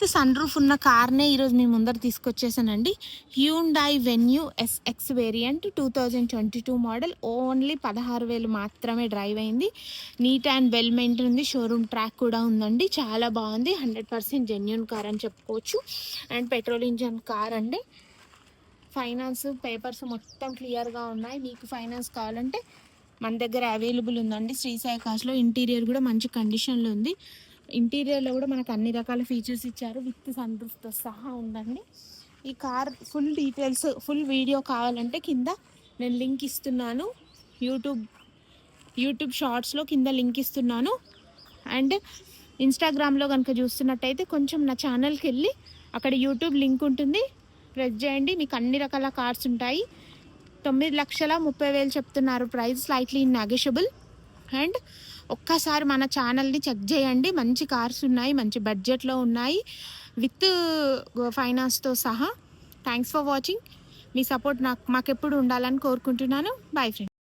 Sun roof ఉన్న కార్నే ఈరోజు మీ ముందర తీసుకొచ్చేసానండి. Hyundai Venue SX variant two thousand twenty two model only పదహారు వేలు మాత్రమే డ్రైవ్ అయింది. నీట్ అండ్ వెల్ మెయింటైన్ ఉంది. షోరూమ్ ట్రాక్ కూడా ఉందండి. చాలా బాగుంది. హండ్రెడ్ పర్సెంట్ జెన్యున్ కార్ అని చెప్పుకోవచ్చు. అండ్ పెట్రోల్ ఇంజన్ కార్ అండి. ఫైనాన్స్ పేపర్స్ మొత్తం క్లియర్గా ఉన్నాయి. మీకు ఫైనాన్స్ కావాలంటే మన దగ్గర అవైలబుల్ ఉందండి. శ్రీసాయి కాస్లో ఇంటీరియర్ కూడా మంచి కండిషన్లో ఉంది. ఇంటీరియర్లో కూడా మనకు అన్ని రకాల ఫీచర్స్ ఇచ్చారు. విత్ సన్ రూఫ్తో సహా ఉందండి. ఈ car full details full video కావాలంటే కింద నేను లింక్ ఇస్తున్నాను. యూట్యూబ్ యూట్యూబ్ షార్ట్స్లో కింద లింక్ ఇస్తున్నాను. అండ్ ఇన్స్టాగ్రామ్లో కనుక చూస్తున్నట్టయితే కొంచెం నా ఛానల్కి వెళ్ళి అక్కడ యూట్యూబ్ లింక్ ఉంటుంది. ప్రెస్ చేయండి. మీకు అన్ని రకాల కార్స్ ఉంటాయి. తొమ్మిది లక్షల ముప్పై వేలు చెప్తున్నారు. ప్రైస్ స్లైట్లీ నెగెషబుల్ అండ్ ఒక్కసారి మన ఛానల్ని చెక్ చేయండి. మంచి కార్స్ ఉన్నాయి మంచి బడ్జెట్లో ఉన్నాయి. విత్ ఫైనాన్స్తో సహా. Thanks for watching. Me support నాకు మాకెప్పుడు ఉండాలని కోరుకుంటున్నాను. Boy friend